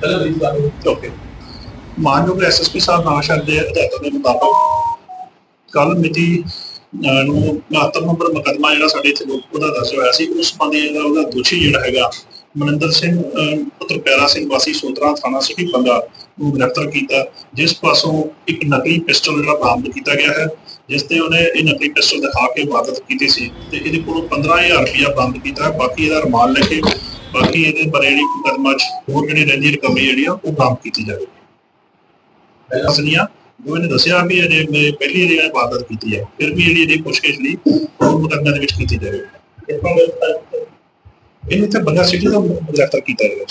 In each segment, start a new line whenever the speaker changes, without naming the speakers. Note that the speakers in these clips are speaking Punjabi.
ਪਹਿਲਾਂ ਬਰੀਫ ਕਰ
ਮਾਨਯੋਗ ਐਸਐਸਪੀ ਸਾਹਿਬ ਨਾਸ਼ਰ ਦੇ ਹਦਾਇਤਾਂ ਦੇ ਮੁਤਾਬਕ ਕੱਲ ਮਿਤੀ ਨੂੰ 69 ਨੰਬਰ ਮੁਕੱਦਮਾ ਜਿਹੜਾ ਸਾਡੇ ਇੱਥੇ ਲੋਕਪੁਰ ਦਾ ਦਰਜ ਹੋਇਆ ਸੀ, ਉਸ ਸੰਬੰਧੀ ਜਿਹੜਾ ਉਹਦਾ ਦੋਸ਼ੀ ਜਿਹੜਾ ਹੈਗਾ ਮਨਿੰਦਰ ਸਿੰਘ ਪੁੱਤਰ ਪਿਆਰਾ ਸਿੰਘ ਵਾਸੀ ਸੋਤਰਾ ਥਾਣਾ ਸਿਟੀ ਬੰਗਾ ਨੂੰ ਗ੍ਰਿਫਤਾਰ ਕੀਤਾ, ਜਿਸ ਪਾਸੋਂ ਇੱਕ ਨਕਲੀ ਪਿਸਟਲ ਜਿਹੜਾ ਬਰਾਮਦ ਕੀਤਾ ਗਿਆ ਹੈ, ਜਿਸ ਤੇ ਉਹਨੇ ਇਹ ਨਕਲੀ ਪਿਸਟਲ ਦਿਖਾ ਕੇ ਵਾਰਦਾਤ ਕੀਤੀ ਸੀ ਤੇ ਇਹਦੇ ਕੋਲੋਂ 15000 ਰੁਪਇਆ ਬਰਾਮਦ ਕੀਤਾ ਬਾਕੀ ਇਹਦਾ ਰਮਾਨ ਲੈ ਕੇ ਬਾਕੀ ਇਹਦੇ ਬਾਰੇ ਜਿਹੜੀ ਮੁਕੱਦਮਾ 'ਚ ਹੋਰ ਜਿਹੜੀ ਰਹਿੰਦੀ ਰਕਮੀ ਜਿਹੜੀ ਆ ਉਹ ਬਰਾਮਦ ਕੀਤੀ ਜਾਵੇਗੀ ਪਹਿਲਾਂ ਸੁਣੀਆ ਉਹ ਇਹਨੇ ਦੱਸਿਆ ਵੀ ਇਹ ਪਹਿਲੀ ਜਿਹੜੀ ਵਾਰਦਾਤ ਕੀਤੀ ਹੈ ਫਿਰ ਵੀ ਜਿਹੜੀ ਇਹਦੀ ਪੁੱਛਗਿੱਛ ਲਈ ਉਹ ਮੁਕੱਦਮੇ ਦੇ ਵਿੱਚ ਕੀਤੀ ਜਾਵੇਗੀ ਇਹਨੂੰ ਇੱਥੇ ਬੰਗਾ ਸਿਟੀ ਦਾ ਗ੍ਰਿਫਤਾਰ ਕੀਤਾ ਗਿਆ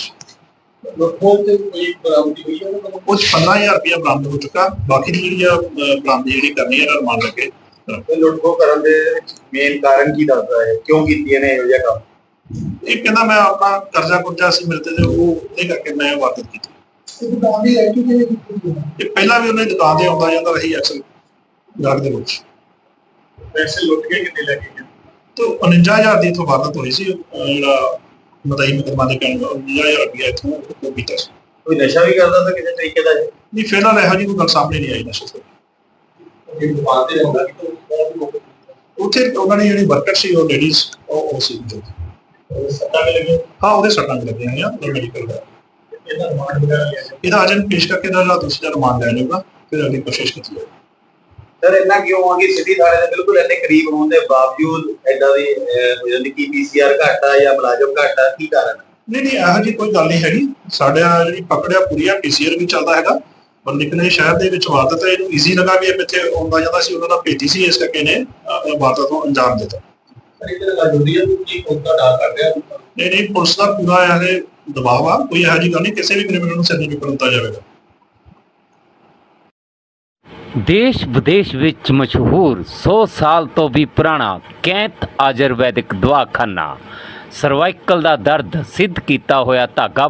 ਲੋਕੋਲ ਤੇ ਕੋਈ ਬਰਾਮਦੀ ਹੋਈ ਹੈ
'ਚ 15000 ਰੁਪਇਆ ਬਰਾਮਦ ਹੋ ਚੁੱਕਾ। ਬਾਕੀ ਦੀ ਜਿਹੜੀ ਆ ਬਰਾਮਦੀ ਜਿਹੜੀ ਕਰਨੀ ਹੈ ਇਹਦਾ ਰਮਾਨ ਲੈ ਕੇ
ਇਹ ਲੁੱਟਖੋ ਕਰਨ ਦੇ ਮੇਨ ਕਾਰਨ ਕੀ ਦੱਸਦਾ ਹੈ ਕਿਉਂ ਕੀਤੀਆਂ ਨੇ ਇਹੋ ਜਿਹਾ ਕੰਮ?
ਇਹ ਕਹਿੰਦਾ ਮੈਂ ਆਪਣਾ ਕਰਜ਼ਾ ਕੁਰਜ਼ਾ ਸੀ ਮੇਰੇ ਤੇ ਉਹ ਉਹਦੇ ਕਰਕੇ ਮੈਂ ਵਾਰਦਾਤ ਕੀਤੀ।
ਇਹ ਦੁਕਾਨ ਦੀ
ਪਹਿਲਾਂ ਵੀ ਉਹਨੇ ਦੁਕਾਨ ਤੇ ਆਉਂਦਾ ਜਾਂਦਾ ਰਹੀ ਅਕਸਰ ਗਾਹਕ ਦੇ ਵਿੱਚ।
ਪੈਸੇ ਲੁੱਟ ਕੇ ਕਿੰਨੇ ਲੈ ਕੇ
ਤੇ 49000 ਦੀ ਇਥੋਂ ਵਾਰਦਾਤ ਹੋਈ ਸੀ ਜਿਹੜਾ ਮਤਾਈ ਮੁਕਦਮਾ ਦੇ ਕਹਿਣ 49000 ਰੁਪਇਆ ਇਥੋਂ ਉਹ ਕੀਤਾ ਸੀ।
ਕੋਈ ਨਸ਼ਾ ਵੀ ਕਰਦਾ ਤਾਂ ਕਿਸੇ ਤਰੀਕੇ ਦਾ
ਨਹੀਂ ਫਿਲਹਾਲ ਇਹੋ ਜਿਹੀ ਕੋਈ ਗੱਲ ਸਾਹਮਣੇ ਨਹੀਂ ਆਈ ਨਸ਼ੇ ਤੋਂ।
ਦੁਕਾਨ ਤੇ ਰਹਿੰਦਾ ਕਿ ਤੋਂ
ਉੱਥੇ ਉਹਨਾਂ ਦੀ ਜਿਹੜੀ ਵਰਕਰ ਸੀ ਉਹ ਲੇਡੀਜ਼ ਉਹ ਸੀ। ਜੋ
ਸੱਟਾਂ ਵੀ ਲੱਗੀਆਂ।
ਹਾਂ ਉਹਦੇ ਸੱਟਾਂ ਵੀ ਲੱਗੀਆਂ ਹੋਈਆਂ ਉਹ ਮੈਡੀਕਲ ਦਾ
ਇਹਦਾ ਰਿਮਾਂਡ ਵਗੈਰਾ ਲਿਆ ਗਿਆ।
ਇਹਦਾ ਅਜਨ ਪੇਸ਼ ਕਰਕੇ ਦਾ ਜਿਹੜਾ ਦੂਸਰਾ ਰਿਮਾਂਡ ਲੈ ਜਾਊਗਾ ਫਿਰ ਅਗਲੀ ਕੋਸ਼ਿਸ਼ ਕੀਤੀ ਜਾਊਗੀ
ਸਰ ਇੰਨਾ ਕਿਉਂ ਆ ਕਿ ਸਿਟੀ ਥਾਣੇ ਦੇ ਬਿਲਕੁਲ ਇੰਨੇ ਕਰੀਬ ਹੋਣ ਦੇ ਬਾਵਜੂਦ ਐਦਾਂ ਦੀ ਅਹ, ਹੋ ਜਾਂਦੀ ਕੀ ਪੀਸੀਆਰ ਘੱਟ ਜਾਂ ਮੁਲਾਜ਼ਮ ਘੱਟ ਕੀ ਕਾਰਨ?
ਨਹੀਂ ਨਹੀਂ ਇਹੋ ਜਿਹੀ ਕੋਈ ਗੱਲ ਨਹੀਂ ਹੈਗੀ। ਸਾਡੇ ਜਿਹੜੀ ਪਕੜਿਆ ਪੂਰੀਆ ਪੀਸੀਆਰ ਵੀ ਚੱਲਦਾ ਹੈਗਾ। ਪਰ ਨਿਕਲੇ ਸ਼ਹਿਰ ਦੇ ਵਿੱਚ ਵਾਰਦਾਤ ਹੈ ਇਹਨੂੰ ਈਜ਼ੀ ਲੱਗਾ ਵੀ ਇਹ ਇੱਥੇ ਆਉਂਦਾ ਜਾਂਦਾ ਸੀ ਉਹਨਾਂ ਦਾ ਭੇਜੀ ਸੀ ਇਸ ਕਰਕੇ ਨੇ ਅਹ, ਵਾਰਦਾਤ ਨੂੰ ਅੰਜਾਮ ਦਿੱਤਾ।
ਹੈ ਕਿ ਕਰ ਰਿਹਾ?
ਨਹੀਂ ਨਹੀਂ ਪੁਲਿਸ ਦਾ ਪੂਰਾ ਇਹ ਦਬਾਅ ਆ ਕੋਈ ਇਹੋ ਜਿਹੀ ਗੱਲ ਨਹੀਂ ਕਿਸੇ ਵੀ ਕ੍ਰਿਮੀਨਲ ਨੂੰ ਸਿਰ ਨਹੀਂ ਦਿੱਤਾ ਜਾਵੇਗਾ
ਦੇਸ਼ ਵਿਦੇਸ਼ ਵਿੱਚ ਮਸ਼ਹੂਰ 100 ਸਾਲ ਤੋਂ ਵੀ ਪੁਰਾਣਾ ਕੈਂਤ ਆਯੁਰਵੈਦਿਕ ਦਵਾਖਾਨਾ ਸਰਵਾਈਕਲ ਦਾ ਦਰਦ ਸਿੱਧ ਕੀਤਾ ਹੋਇਆ ਧਾਗਾ